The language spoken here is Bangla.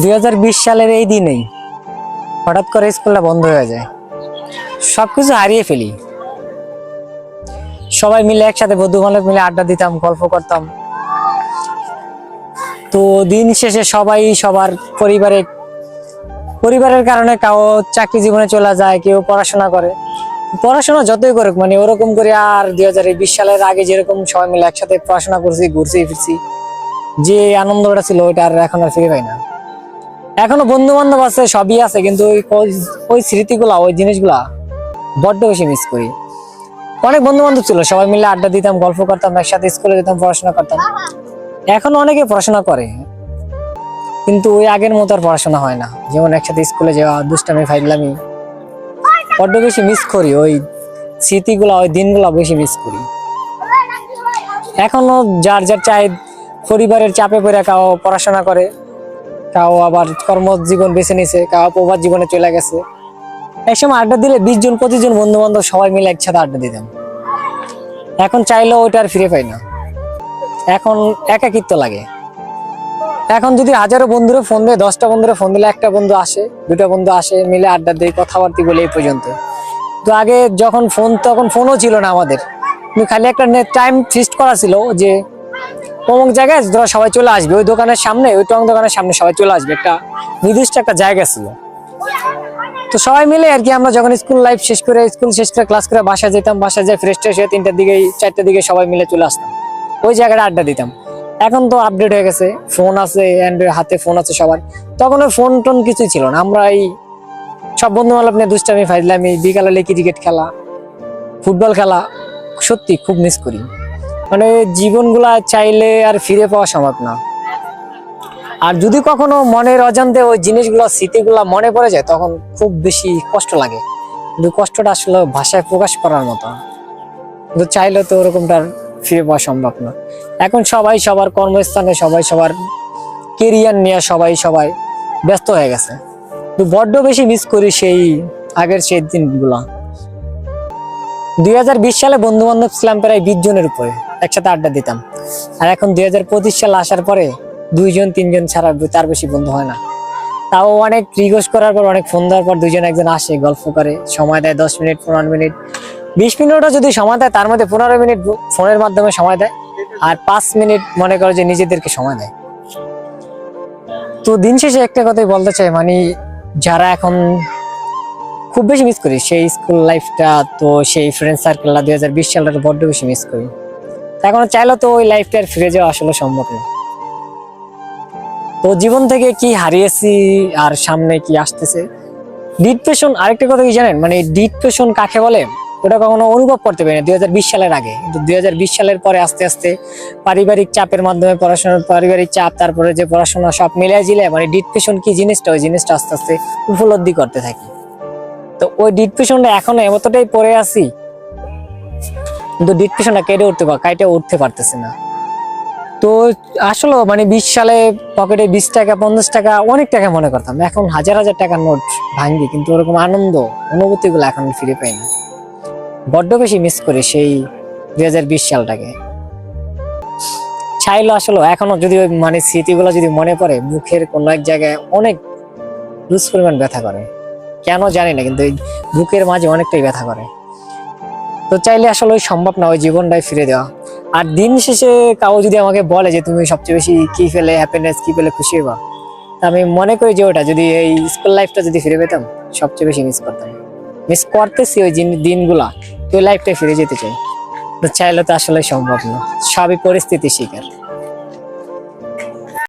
দুই হাজার বিশ সালের এই দিনেই হঠাৎ করে স্কুলটা বন্ধ হয়ে যায়। সবকিছু হারিয়ে ফেলি। সবাই মিলে একসাথে বন্ধু বান্ধব মিলে আড্ডা দিতাম, গল্প করতাম। তো দিন শেষে সবাই সবার পরিবারে, পরিবারের কারণে কাউ চাকরি জীবনে চলে যায়, কেউ পড়াশোনা করে। পড়াশোনা যতই করুক মানে ওরকম করে আর দুই হাজার বিশ সালের আগে যেরকম সবাই মিলে একসাথে পড়াশোনা করছি, ঘুরছি, ফিরছি, যে আনন্দটা ছিল ওইটা আর এখন আর ফিরে পাই না। এখনও বন্ধু বান্ধব আছে, সবই আছে, কিন্তু ওই স্মৃতিগুলা, ওই জিনিসগুলা বড্ড বেশি মিস করি। অনেক বন্ধু বান্ধব ছিল, সবাই মিলে আড্ডা দিতাম, গল্প করতাম, একসাথে স্কুলে যেতাম, পড়াশোনা করতাম। এখন অনেকে পড়াশোনা করে, কিন্তু ওই আগের মতো আর পড়াশোনা হয় না। যেমন একসাথে স্কুলে যাওয়া, দুষ্টামি ফাইলামি বড্ড বেশি মিস করি, ওই স্মৃতিগুলা, ওই দিনগুলা বেশি মিস করি। এখনও যার যার চাই, পরিবারের চাপে পড়ে কাউ পড়াশোনা করে। কাউ আবার কর্মজীবন বেছে নিছে কাউ প্রবাদ জীবনে চলে গেছে। এক সময় আড্ডা দিলে বিশ জন, পঁচিশ জন বন্ধু বান্ধব সবাই মিলে একসাথে আড্ডা দিতাম। এখন চাইলেও ওইটা আর ফিরে পাই না। এখন একাকিত্ব লাগে। এখন যদি হাজারো বন্ধুরা ফোন দেয়, দশটা বন্ধুরা ফোন দিলে একটা বন্ধু আসে, দুটো বন্ধু আসে, মিলে আড্ডা দেয় কথাবার্তি বলে এই পর্যন্ত। তো আগে যখন ফোন, তখন ফোনও ছিল না আমাদের। খালি একটা টাইম ফিক্সড করা ছিল যে অমুক জায়গায় ধরো সবাই চলে আসবে। ওই দোকানের সামনে, ওই টং দোকানের সামনে সবাই চলে আসবে। একটা নির্দিষ্ট একটা জায়গা ছিল। তো সবাই মিলে আর কি আমরা যখন স্কুল লাইফ শেষ করে স্কুল শেষ করে ক্লাস করে বাসায় যেতাম, বাসায় যাই ফ্রেশ ট্রেশ হয়ে তিনটার দিকে চারটার দিকে সবাই মিলে চলে আসতাম। ওই জায়গাটা আড্ডা দিতাম। এখন তো আপডেট হয়ে গেছে। ফোন আছে অ্যান্ড্রয়েড হাতে ফোন আছে সবার। তখন ওই ফোন টোন কিছুই ছিল না। আমরা এই সব বন্ধু বান্ধব নিয়ে দুষ্টামি ফাইজলামি বিকালে ক্রিকেট খেলা ফুটবল খেলা, সত্যি খুব মিস করি। মানে জীবনগুলা চাইলে আর ফিরে পাওয়া সম্ভব না। আর যদি কখনো মনের অজান্তে ওই জিনিসগুলো, স্মৃতিগুলা মনে পড়ে যায়, তখন খুব বেশি কষ্ট লাগে। কিন্তু কষ্টটা আসলে ভাষায় প্রকাশ করার মতো। কিন্তু চাইলে তো ওরকমটা ফিরে পাওয়া সম্ভব না। এখন সবাই সবার কর্মস্থানে, সবাই সবার কেরিয়ার নিয়ে সবাই সবাই ব্যস্ত হয়ে গেছে। তো বড্ড বেশি মিস করি সেই আগের সেই দিনগুলা। দুই হাজার বিশ সালে বন্ধু বান্ধব ছিলাম প্রায় বিশ জনের উপরে, একসাথে আড্ডা দিতাম। আর এখন দুই হাজার পঁচিশ সাল আসার পরে দুইজন, তিনজন ছাড়া তার বেশি বন্ধু হয় না। তাও অনেক রিকোয়েস্ট করার পর, অনেক ফোন দেওয়ার পর দুইজন, একজন আসে, গল্প করে, সময় দেয় দশ মিনিট, পনেরো মিনিট। বিশ মিনিটও যদি সময় দেয়, তার মধ্যে পনেরো মিনিট ফোনের মাধ্যমে সময় দেয়। আর পাঁচ মিনিট মনে করো যে নিজেদেরকে সময় দেয়। তো দিন শেষে একটা কথাই বলতে চাই মানে যারা এখন খুব বেশি মিস করি। সেই স্কুল লাইফটা তো সেই ফ্রেন্ড সার্কেলটা দুই হাজার বিশ সালটা বড্ড বেশি মিস করি। এখন চাইলেও তো ওই লাইফটা আর ফিরে যাওয়া আসলে সম্ভব না। তো জীবন থেকে কি হারিয়েছি আর সামনে কি আসতেছে? ডিপ্রেশন আরেকটা কথা কি জানেন? মানে ডিপ্রেশন কাকে বলে? ওটা কখনো অনুভব করতে পারি না দুই হাজার বিশ সালের আগে। কিন্তু দুই হাজার বিশ সালের পরে আস্তে আস্তে পারিবারিক চাপের মাধ্যমে পড়াশোনা, পারিবারিক চাপ, তারপরে যে পড়াশোনা সব মিলিয়ে জিলে মানে ডিপ্রেশন কি জিনিসটা? ওই জিনিসটা আস্তে আস্তে উপলব্ধি করতে থাকি। তো ওই ডিপ্রেশনটা এখনও এতটাই পড়ে আছি। কিন্তু ডিপ্রেশনটা কেটে উঠতে পার কাইটে উঠতে পারতেছে না। তো আসলে মানে বিশ সালে পকেটে বিশ টাকা, পঞ্চাশ টাকা, অনেক টাকা মনে করতাম। এখন হাজার হাজার টাকার নোট ভাঙ্গি, কিন্তু ওরকম আনন্দ অনুভূতি গুলো এখন ফিরে পাই না। বড্ড বেশি মিস করি সেই দুই হাজার বিশ সালটাকে। চাইলো আসলে, এখনও যদি মানে স্মৃতিগুলো যদি মনে পড়ে, মুখের কোনো এক জায়গায় অনেক লুজ পরিমাণ ব্যথা করে। কেন জানি না, কিন্তু বুকের মাঝে অনেকটাই ব্যথা করে। তো চাইলে আসলে ওই সম্ভব না, ওই জীবনটাই ফিরে দেওয়া। আর দিন শেষে কাউ যদি আমাকে বলে যে, তুমি সবচেয়ে বেশি কি ফেলে হ্যাপিনেস কি পেলে, খুশি হবা? তা আমি মনে করি যে, ওটা যদি এই স্কুল লাইফটা যদি ফিরে পেতাম, সবচেয়ে বেশি মিস করতাম। মিস করতেছি ওই দিনগুলা ওই লাইফটাই ফিরে যেতে চাই। তো চাইলে তো আসলে সম্ভব না, সবই পরিস্থিতি শিকার।